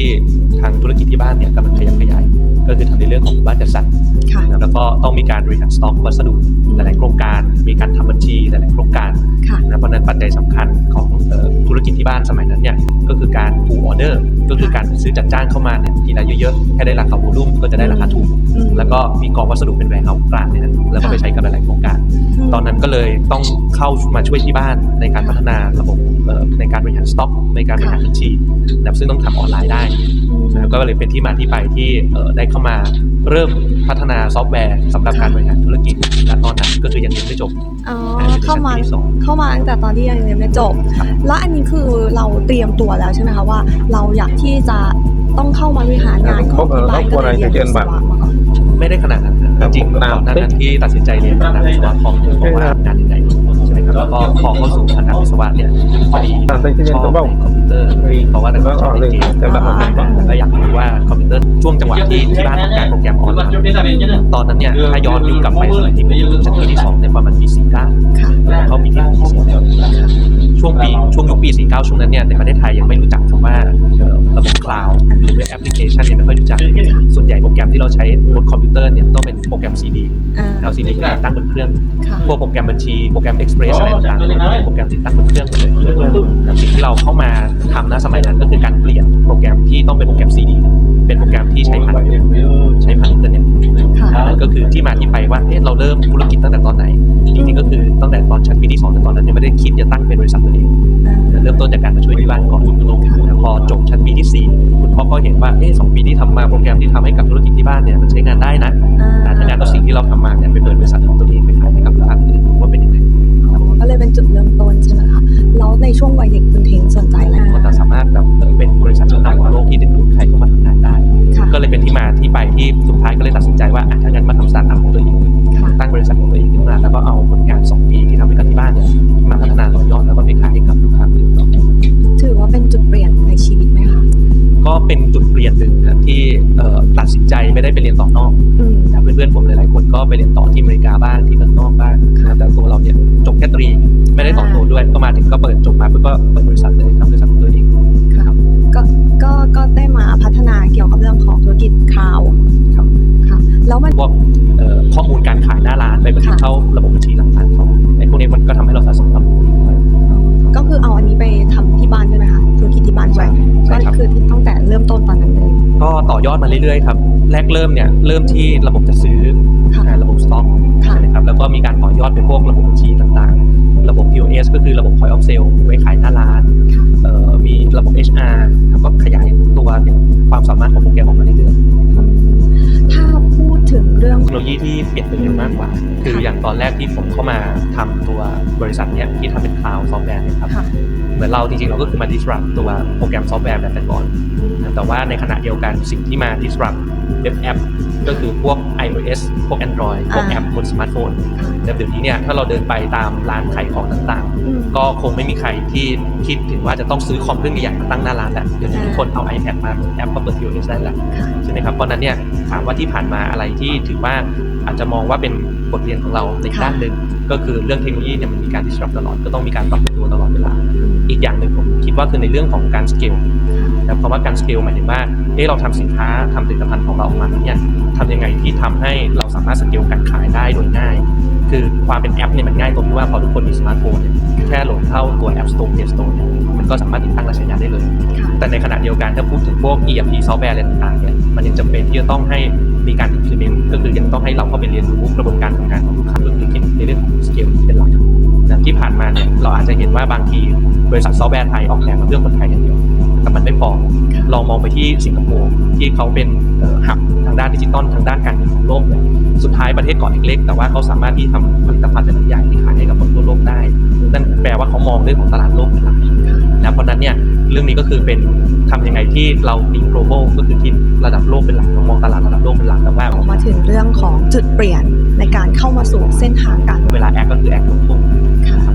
ที่ทางธุรกิจที่บ้านเนี่ยกำลังขยับขยาย ก็คือทำในเรื่องของบ้านจัดสรรค่ะนะครับแล้วก็ต้องมีการบริหารสต็อกวัสดุหลาย ๆ โครงการ มีการทำบัญชีหลาย ๆ โครงการค่ะนะเพราะฉะนั้นปัจจัยสำคัญของเอ่อธุรกิจที่บ้านสมัยนั้นเนี่ยก็คือการ pull order ก็คือการซื้อจัดจ้างเข้ามาเนี่ยทีละเยอะๆให้ได้ราคาโวลุ่มก็จะได้ราคาถูกอืมแล้วก็มีกองวัสดุเป็นแหวนเอากลางเนี่ยนะแล้วก็ไปใช้กับหลาย ๆ โครงการ ตอนนั้นก็เลยต้องเข้ามาช่วยที่บ้านในการพัฒนาระบบเอ่อ ในการบริหารสต็อกในการบริหารบัญชีนะครับซึ่งต้องทำออนไลน์ได้อืมนะครับก็เลยเป็นที่มาที่ไปที่เอ่อได้เข้ามาเริ่มพัฒนาซอฟต์แวร์สำหรับการบริหารธุรกิจณตอนนั้นก็คือยังเรียนไม่จบอ๋ออันนี้เป็นเข้ามาชั้นปีที่สองเข้ามาตั้งแต่ตอนที่ยังเรียนไม่จบครับแล้วอันนี้คือเราเตรียมตัวแล้วใช่ไหมคะว่า เราอยากที่จะต้องเข้ามาบริหารงานของที่บ้านก็เลยเรียนวิศวะมาก่อนไม่ได้ขนาดนั้นนะจริงๆก่อนหน้านั้นที่ตัดสินใจเรียนคณะวิศวะคอมเนี่ยบอกว่าทำงานยังไงใช่ไหมครับแล้วก็พอเข้าสู่คณะวิศวะเนี่ยพอดีชอบในคอมพิวเตอร์เพราะว่าแต่ก่อนชอบเล่นเกมแต่แบบแล้วก็อยาก ที่ที่บ้านทำการโปรแกรมออนไลน์ตอนนั้นเนี่ยถ้าย้อนยุคกลับไปสมัยที่ผมอยู่ชั้นปีที่สองเนี่ยประมาณปี49ค่ะเข้าปีที่สี่ช่วงปีช่วงยุคปี 49 ช่วงนั้นเนี่ยในประเทศไทยยังไม่รู้จักคำว่าเอ่อระบบคลาวด์หรือแอปพลิเคชันเนี่ยไม่ค่อยรู้จัก ส่วนใหญ่โปรแกรมที่เราใช้บนคอมพิวเตอร์เนี่ยต้องเป็นโปรแกรม CD อ่าแล้ว CD ก็ติดตั้งบนเครื่องค่ะพวกโปรแกรมบัญชีโปรแกรม Express อะไรต่างๆเป็นโปรแกรมติดตั้งบนเครื่องหมดเลยแต่สิ่งที่เราเข้ามาทำณสมัยนั้นก็คือการเปลี่ยนโปรแกรมที่ต้องเป็นโปรแกรม CD เป็นโปรแกรมที่ใช้ผ่านใช้ผ่านอินเทอร์เน็ตค่ะนั่นก็คือที่มาที่ไปว่าเอ๊ะเราเริ่มธุรกิจตั้งแต่ตอนไหน จริงๆก็คือตั้งแต่ตอนชั้นปีที่สองแต่ตอนนั้นยังไม่ได้คิดจะตั้งเป็นบริษัทตัวเองอ่าเริ่มต้นจากการมาช่วยที่บ้านก่อนแล้วพอจบชั้นปีที่สี่คุณพ่อก็เห็นว่าเอ๊ะสองปีที่ทำมาโปรแกรมที่ทำให้กับธุรกิจที่บ้านเนี่ยมันใช้งานได้นะอ่าแต่ถ้างานเอาสิ่งที่เราทำมาเนี่ยไปเปิดบริษัทของตัวเองไปขายให้กับลูกค้าคนอื่นว่าเป็นยังไงก็เลยเป็นจุดเริ่มต้นใช่ไหมคะแล้วในช่วงวัยเด็กคุณเทงสนใจอะไรก็จะสามารถแบบเออเป็นบริษัทชั้นนำของโลกที่ดึงดูดใครเข้ามาทำงาน ได้ค่ะก็เลยเป็นที่มาที่ไปที่สุดท้ายก็เลยตัดสินใจว่าอะถ้างั้นมาทำสตาร์ทอัพของตัวเองค่ะตั้งบริษัทของตัวเองขึ้นมาแล้วก็เอาผลงาน2ปีที่ทำให้กับที่บ้านเนี่ยมาพัฒนาต่อยอดแล้วก็ไปขายให้กับลูกค้าคนอื่นต่อถือว่าเป็นจุดเปลี่ยนในชีวิตไหมคะก็เป็นจุดเปลี่ยนหนึ่งครับที่เอ่อตัดสินใจไม่ได้ไปเรียนต่อนอกอืมนะเพื่อนๆผมหลายๆคนก็ไปเรียนต่อที่อเมริกาบ้างที่เมืองนอกบ้างนะแต่ตัวเราเนี่ยจบแค่ตรีไม่ได้ต่อโทด้วยก็มาถึงก็เปิดจบมาเพื่อก็เปิดบริษัทเลยทำบริษัทของตัวเองค่ะก็ ก็ก็ได้มาพัฒนาเกี่ยวกับเรื่องของธุรกิจคลาวด์ครับค่ะ แล้วมันพวกเอ่อข้อมูลการขายหน้าร้านไปบันทึกค่ะเข้าระบบบัญชีต่างๆเขาไอ้พวกนี้มันก็ทำให้เราสะสมความรู้ก็คือเอาอันนี้ไปทำที่บ้านด้วยไหมคะธุรกิจที่บ้านด้วยใช่ก็ครับ คือที่ตั้งแต่เริ่มต้นตอนนั้นเลยก็ต่อยอดมาเรื่อยๆครับ แรกเริ่มเนี่ยเริ่มที่ระบบจะซื้อค่ะ อ่าระบบสต็อกค่ะ ใช่ไหมครับ แล้วก็มีการต่อยอดเป็นพวกระบบบัญชีต่างๆ ระบบ POS ก็คือระบบ point of sale ไว้ขายหน้าร้านค่ะเอ่อมีระบบ HR แล้วก็ขยายตัวเนี่ยความสามารถของโปรแกรมออกมาเรื่อยๆถ้าพูดถึงเรื่องเทคโนโลยีที่เปลี่ยนไปเร็วมากกว่า คืออย่างตอนแรกที่ผมเข้ามาทำตัวบริษัทเนี้ยที่ทำเป็นคลาวด์ซอฟต์แวร์เนี่ยครับค่ะเหมือนเราจริงๆ เราก็คือมา disrupt ตัวโปรแกรมซอฟต์แวร์แบบแต่ก่อนนะแต่ว่าในขณะเดียวกันสิ่งที่มา disrupt เว็บแอป ก็คือพวก iOS พวก Android พวกอ่าแอปบนสมาร์ทโฟนค่ะแต่เดี๋ยวนี้เนี่ยถ้าเราเดินไปตามร้านขายของต่างอืมๆก็คงไม่มีใครที่คิดถึงว่าจะต้องซื้อคอมเครื่องใหญ่ๆมาตั้งหน้าร้านแล้วเดี๋ยวนี้ทุกคนเอา iPad มาแอปก็เปิด iOS ได้แล้วค่ะใช่ไหมครับเพราะฉะนั้นเนี่ยถามว่าที่ผ่านมาอะไรที่ถือว่าอาจจะมองว่าเป็นบทเรียนของเราในค่ะด้านหนึ่งก็คือเรื่องเทคโนโลยีเนี่ยมันมีการ disrupt ตลอดก็ต้องมีการปรับตัวตลอดเวลา อีกอย่างหนึ่งผมคิดว่าคือในเรื่องของการ scale แต่คำว่าการ scale หมายถึงว่าเอ๊ะเราทำสินค้าทำผลิตภัณฑ์ของเราออกมาแล้วเนี่ยทำยังไงที่ทำให้เราสามารถ scale การขายได้โดยง่าย คือความเป็นแอปเนี่ยมันง่ายตรงที่ว่าพอทุกคนมีสมาร์ทโฟนเนี่ยแค่โหลดเข้าตัว App Store Play Store เนี่ยมันก็สามารถติดตั้งและใช้งานได้เลยค่ะแต่ในขณะเดียวกันถ้าพูดถึงพวก ERP ซอฟต์แวร์อะไรต่างๆเนี่ยมันยังจำเป็นที่จะต้องให้มีการ implement ก็คือยังต้องให้เราเข้าไปเรียนรู้กระบวนการทำงานของลูกค้าก็คือในเรื่องของ scale เป็นหลักนะที่ผ่านมาเนี่ยเราอาจจะเห็นว่าบางที บริษัทซอฟต์แวร์ไทยออกแบบมาเพื่อคนไทยอย่างเดียวแต่มันไม่พอค่ะลองมองไปที่สิงคโปร์ที่เขาเป็นหับทางด้านดิจิตอลทางด้านการเงินของโลกเนี่ยสุดท้ายประเทศเกาะเล็กๆแต่ว่าเขาสามารถที่ทำผลิตภัณฑ์แต่ละอย่างที่ขายให้กับคนทั่วโลกได้นั่นแปลว่าเขามองเรื่องของตลาดโลกเป็นหลักนะเพราะฉะนั้นเนี่ยเรื่องนี้ก็คือเป็นทำยังไงที่เราติ้ง global ก็คือที่ระดับโลกเป็นหลักเรามองตลาดระดับโลกเป็นหลักแต่ว่าออกมาถึงเรื่องของจุดเปลี่ยนในการเข้ามาสู่เส้นทางการเวลาแอคก็คือแอคลงทุนค่ะ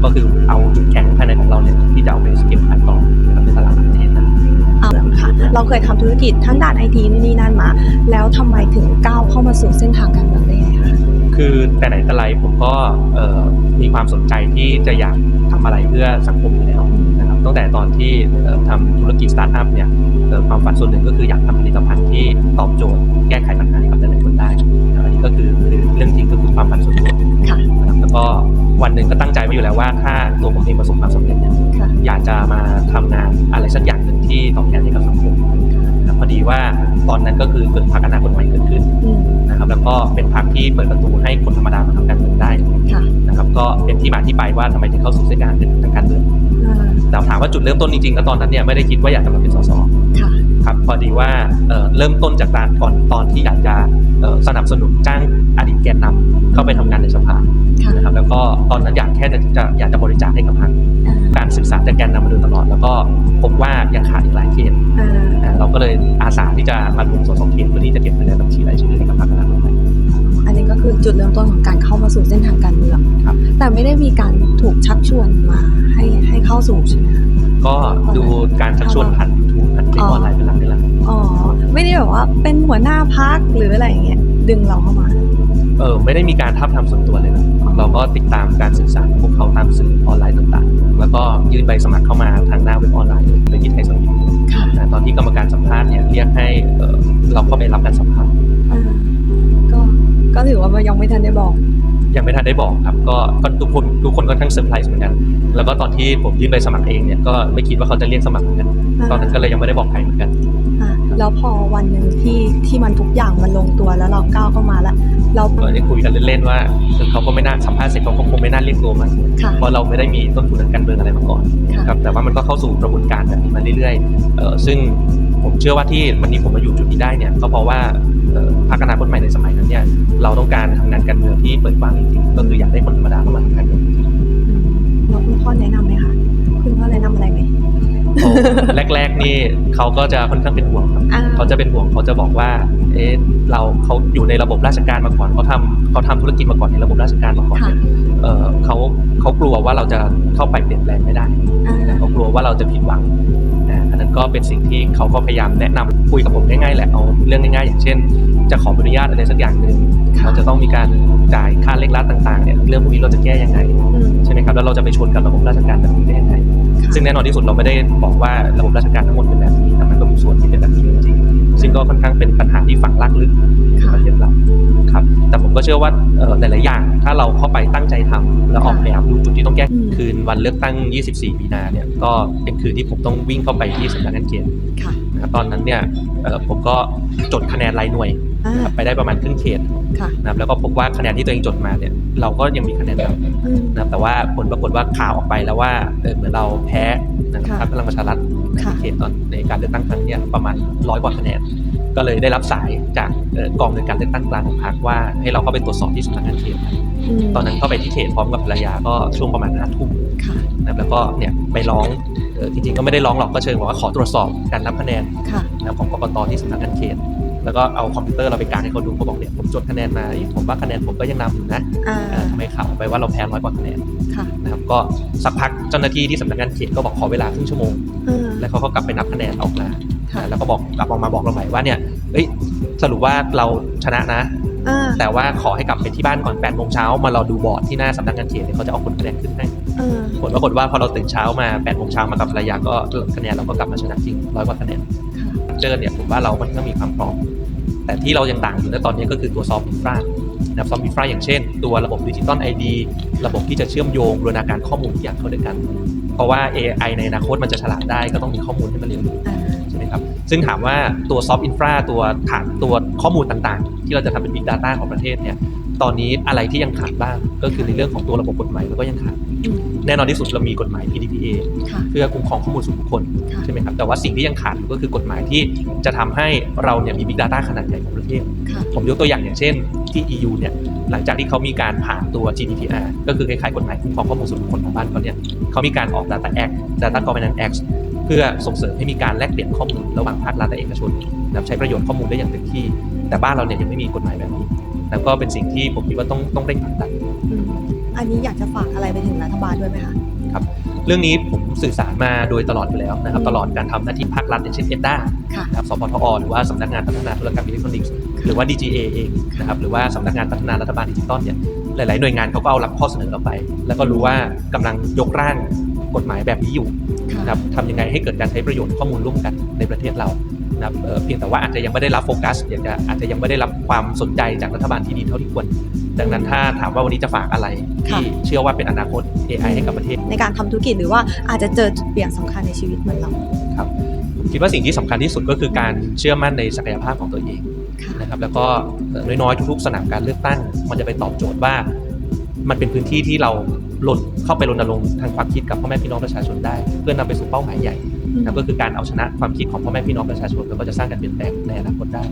ก็คือเอาจุดแข็งภายในของเราเนี่ยที่จะเอาไปสเก็ตขายต่อนะครับในตลาดต่างประเทศนะเอาละค่ะเราเคยทำธุรกิจทั้งด้านไอทีนู่นนี่นั่นมา แล้วทำไมถึงก้าวเข้ามาสู่เส้นทางการเงินได้ไงคะคือแต่ไหนแต่ไรผมก็เอ่อมีความสนใจที่จะอยากทำอะไรเพื่อสังคมอยู่แล้วนะครับตั้งแต่ตอนที่เอ่อทำธุรกิจสตาร์ทอัพเนี่ยเอ่อความฝันส่วนส่วนหนึ่งก็คืออยากทำผลิตภัณฑ์ที่ตอบโจทย์แก้ไขปัญหาให้กับหลายๆคนได้นะครับอันนี้ก็คือคือเรื่องจริงก็คือความฝันส่วนตัวค่ะนะครับแล้วก็ วันหนึ่งก็ตั้งใจไว้อยู่แล้วว่าถ้าตัวผมเองประสบความสำเร็จเนี่ยค่ะอยากจะมาทำงานอะไรสักอย่างหนึ่งที่ตอบแทนให้กับสังคมนะครับพอดีว่าตอนนั้นก็คือเกิดพรรคอนาคตใหม่เกิดขึ้นอืมนะครับแล้วก็เป็นพรรคที่เปิดประตูให้คนธรรมดามาทำการเมืองได้ค่ะนะครับก็เป็นที่มาที่ไปว่าทำไมถึงเข้าสู่เส้นทางทางการเมืองอ่าแต่ถามว่าจุดเริ่มต้นจริงๆแล้วตอนนั้นเนี่ยไม่ได้คิดว่าอยากจะมาเป็นสสค่ะครับพอดีว่าเอ่อเริ่มต้นจากการก่อนตอนที่อยากจะเอ่อสนับสนุนจ้างอดีตแกนนำเข้าไปทำงานในสภาค่ะ นะครับ แล้วก็ตอนนั้นอยากแค่จะจะอยากจะบริจาคให้กับพรรคอ่าการศึกษาจากแกนนำมาโดยตลอด แล้วก็พบว่ายังขาดอีกหลายเขตอ่าอ่าเราก็เลยอาสาที่จะมาลงสสเขตเพื่อที่จะเก็บคะแนนบัญชีรายชื่อให้กับพรรคอนาคตใหม่อันนี้ก็คือจุดเริ่มต้นของการเข้ามาสู่เส้นทางการเมืองครับแต่ไม่ได้มีการถูกชักชวนมาให้ให้เข้าสู่ใช่ไหมคะก็ดูการชักชวนผ่านยูทูบผ่านคลิปออนไลน์เป็นหลักนี่แหละอ๋อไม่ได้แบบว่าเป็นหัวหน้าพักหรืออะไรอย่างเงี้ยดึงเราเข้ามา เออไม่ได้มีการทับทำส่วนตัวเลยนะ เราก็ติดตามการสื่อสารของพวกเขาตามสื่อออนไลน์ต่างๆ แล้วก็ยื่นใบสมัครเข้ามาทางหน้าเว็บออนไลน์เลยโดยที่ไทยสมิธค่ะนะตอนที่กรรมการสัมภาษณ์เนี่ยเรียกให้เอ่อเราเข้าไปรับการสัมภาษณ์อ่าก็ก็ถือว่ามันยังไม่ทันได้บอก ยังไม่ทันได้บอกครับ ก็ก็ทุกคนทุกคนค่อนข้างเซอร์ไพรส์เหมือนกัน แล้วก็ตอนที่ผมยื่นใบสมัครเองเนี่ยก็ไม่คิดว่าเขาจะเรียกสมัครเหมือนกัน ตอนนั้นก็เลยยังไม่ได้บอกใครเหมือนกันอ่า แล้วพอวันหนึ่งที่ที่มันทุกอย่างมันลงตัวแล้วเราก้าวเข้ามาแล้วเราก็ได้คุยกันเล่นๆว่าคือเขาก็ไม่น่าสัมภาษณ์เสร็จเขาก็คงไม่น่าเรียกตัวมาค่ะเพราะเราไม่ได้มีต้นทุนทางการเมืองอะไรมาก่อนค่ะครับแต่ว่ามันก็เข้าสู่กระบวนการแบบนี้มาเรื่อยๆเอ่อซึ่งผมเชื่อว่าที่วันนี้ผมมาอยู่จุดนี้ได้เนี่ยก็เพราะว่าเอ่อพรรคอนาคตใหม่ในสมัยนั้นเนี่ยเราต้องการทำงานการเมืองที่เปิดกว้างจ นี่เขาก็จะค่อนข้างเป็นห่วงครับอ่า เขาจะเป็นห่วงเขาจะบอกว่า เอ๊ะเราเขาอยู่ในระบบราชการมาก่อนเขาทำเขาทำธุรกิจมาก่อนในระบบราชการมาก่อนค่ะเนี่ยเอ่อเขาเขากลัวว่าเราจะเข้าไปเปลี่ยนแปลงไม่ได้อ่าเขากลัวว่าเราจะผิดหวังนะอันนั้นก็เป็นสิ่งที่เขาก็พยายามแนะนำคุยกับผมง่ายๆแหละเอาเรื่องง่ายๆ อย่างเช่น จะขออนุญาตอะไรสักอย่างหนึ่งค่ะ เราจะต้องมีการจ่ายค่าเล็กลัดต่างๆเนี่ยเรื่องพวกนี้เราจะแก้ยังไงอืมใช่ไหมครับแล้วเราจะไปชนกับระบบราชการแบบนี้ได้ยังไงค่ะ ซึ่งแน่นอนที่สุดเราไม่ได้บอกว่าระบบราชการทั้งหมดเป็นแบบนี้แต่มันก็มีส่วนที่เป็นแบบนี้จริงๆซึ่งก็ค่อนข้างเป็นปัญหาที่ฝังรากลึกในประเทศเราครับ แต่ผมก็เชื่อว่าเอ่อหลายๆอย่าง ถ้าเราเข้าไปตั้งใจทำแล้วออกแบบดูจุดที่ต้องแก้อืมคืนวันเลือกตั้ง 24 มีนาเนี่ยก็เป็นคืนที่ผมต้องวิ่งเข้าไปที่สำนักงานเขตค่ะนะครับตอนนั้นเนี่ยเอ่อผมก็จดคะแนนรายหน่วยอ่า นะครับไปได้ประมาณครึ่งเขตค่ะนะครับแล้วก็พบว่าคะแนนที่ตัวเองจดมาเนี่ยเราก็ยังมีคะแนนนำอืมนะครับแต่ว่าผลปรากฏว่าข่าวออกไปแล้วว่าเออเหมือนเราแพ้นะครับค่ะพรรคพลังประชารัฐในค่ะเขตตอนในการเลือกตั้งครั้งเนี้ยประมาณร้อยกว่าคะแนน ก็เลยได้รับสายจากเอ่อกองในวยการเลือกตั้งกลางของพรรคว่าให้เราเข้าไปตรวจสอบที่สำนักงานเขตมตอนนั้นเข้าไปที่เขตพร้อมกับภรรยาก็ช่วงประมาณห้าทุ่มค่ะนะครับแล้วก็เนี่ยไปร้องเออจริงๆก็ไม่ได้ร้องหรอกก็เชิญบอกว่าขอตรวจสอบการนับคะแนนค่ะนะครับของกกตที่สำนักงานเขต แล้วก็เอาคอมพิวเตอร์เราไปกางให้เขาดูเขาบอกเนี่ยผมจดคะแนนมาเอ๊ะผมว่าคะแนนผมก็ยังนำอยู่นะอ่าเออทำไมข่าวออกไปว่าเราแพ้ร้อยกว่าคะแนนค่ะนะครับก็สักพักเจ้าหน้าที่ที่สำนักงานเขตก็บอกขอเวลาครึ่งชั่วโมงอ่าแล้วเขาก็กลับไปนับคะแนนออกมาค่ะแล้วก็บอกกลับออกมาบอกเราใหม่ว่าเนี่ยเอ้ยสรุปว่าเราชนะนะอ่าแต่ว่าขอให้กลับไปที่บ้านก่อน8ปดโมงเช้ามารอดูบอร์ดที่หน้าสำนักงานเขตเนี่ยเขาจะเอาผลคะแนนขึ้นให้อ่าผลปรากฏว่าพอเราตื่นเช้ามา8ปดโมงเช้ามากับภรรยาก็คะแนนเราก็กลับมาชนะจริงร้อยกว่าคะแนนค่ะเจอเนี่ยผมว่าเราค่อนข้างมีความพร้อม แต่ที่เรายังต่างอยู่ในตอนนี้ก็คือตัวซอฟต์อินฟรานะครับซอฟต์อินฟราอย่างเช่น ตัวระบบดิจิตอลไอดีระบบที่จะเชื่อมโยงบูรณาการข้อมูลทุกอย่างเข้าด้วยกัน เพราะว่า AI ในอนาคตมันจะฉลาดได้ก็ต้องมีข้อมูลให้มันเรียนรู้อ่าใช่ไหมครับซึ่งถามว่าตัวซอฟต์อินฟราตัวฐานตัวข้อมูลต่างๆ ที่เราจะทำเป็น Big Data ของประเทศเนี่ย ตอนนี้อะไรที่ยังขาดบ้าง ก็คือในเรื่องของตัวระบบกฎหมายเราก็ยังขาดอืมแน่นอนที่สุดเรามีกฎหมาย PDPA ค่ะเพื่อคุ้มครองข้อมูลส่วนบุคคลค่ะใช่ไหมครับแต่ว่าสิ่งที่ยังขาดอยู่ก็คือกฎหมายที่จะทำให้เราเนี่ยมี Big Data ขนาดใหญ่ของประเทศค่ะผมยกตัวอย่างอย่างเช่นที่ EU เนี่ยหลังจากที่เขามีการผ่านตัว GDPR ก็คือคล้ายๆกฎหมายคุ้มครองข้อมูลส่วนบุคคลของบ้านเขาเนี่ยเขามีการออก Data Act Data Governance Act เพื่อส่งเสริมให้มีการแลกเปลี่ยนข้อมูลระหว่างภาครัฐและเอกชนนะครับใช้ประโยชน์ข้อมูลได้อย่างเต็มที่ แต่บ้านเราเนี่ยยังไม่มีกฎหมายแบบนี้ แล้วก็เป็นสิ่งที่ผมคิดว่าต้องต้องเร่งผลักดันอืมอันนี้อยากจะฝากอะไรไปถึงรัฐบาลด้วยไหมคะเรื่องนี้ผมสื่อสารมาโดยตลอดอยู่แล้วนะครับอืมตลอดการทำหน้าที่ภาครัฐอย่างเช่นเอ็ดด้าค่ะนะครับสปทอหรือว่าสำนักงานพัฒนาธุรกรรมอิเล็กทรอนิกส์หรือว่า DGA เองนะครับหรือว่าสำนักงานพัฒนารัฐบาลดิจิตอลเนี่ยหลาย ๆ หน่วยงานเขาก็เอารับข้อเสนอเราไป แล้วก็รู้ว่ากำลังยกร่างกฎหมายแบบนี้อยู่ค่ะนะครับทำยังไงให้เกิดการใช้ประโยชน์ข้อมูลร่วมกันในประเทศเรา นะครับเอ่อเพียงแต่ว่าอาจจะยังไม่ได้รับโฟกัสอยากจะอาจจะยังไม่ได้รับความสนใจจากรัฐบาลที่ดีเท่าที่ควร ดังนั้นถ้าถามว่าวันนี้จะฝากอะไรที่เชื่อว่าเป็นอนาคต AI ให้กับประเทศ ในการทำธุรกิจหรือว่าอาจจะเจอจุดเปลี่ยนสำคัญในชีวิตเหมือนเราผมคิดว่าสิ่งที่สำคัญที่สุดก็คือการเชื่อมั่นในศักยภาพของตัวเองค่ะนะครับแล้วก็เอ่อน้อยๆทุกๆสนามการเลือกตั้ง มันจะไปตอบโจทย์ว่า มันเป็นพื้นที่ที่เราหล่นเข้าไปรณรงค์ทางความคิดกับพ่อแม่พี่น้องประชาชนได้ เพื่อนำไปสู่เป้าหมายใหญ่ นะครับก็คือการเอาชนะความคิดของพ่อแม่พี่น้องประชาชนแล้วก็จะสร้างการเปลี่ยนแปลงในอนาคตได้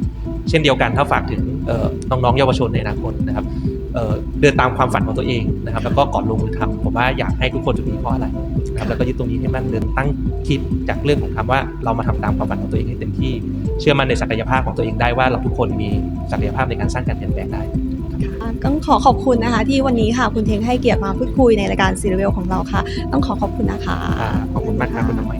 เช่นเดียวกันถ้าฝากถึงเอ่อน้องๆเยาวชนในอนาคตนะครับเอ่อเดินตามความฝันของตัวเองนะครับ แล้วก็ก่อนลงมือทำผมว่าอยากให้ทุกคนจุดนี้เพราะอะไรนะครับแล้วก็ยึดตรงนี้ให้มั่นเดินตั้งคิดจากเรื่องของคำว่าเรามาทำตามความฝันของตัวเองให้เต็มที่ เชื่อมั่นในศักยภาพของตัวเองได้ว่าเราทุกคนมีศักยภาพในการสร้างการเปลี่ยนแปลงได้ค่ะต้องขอขอบคุณนะคะ ที่วันนี้ค่ะคุณเทงให้เกียรติมาพูดคุยในรายการซีรีเวลของเราค่ะ ต้องขอขอบคุณนะคะอ่าขอบคุณมากครับคุณน้องใหม่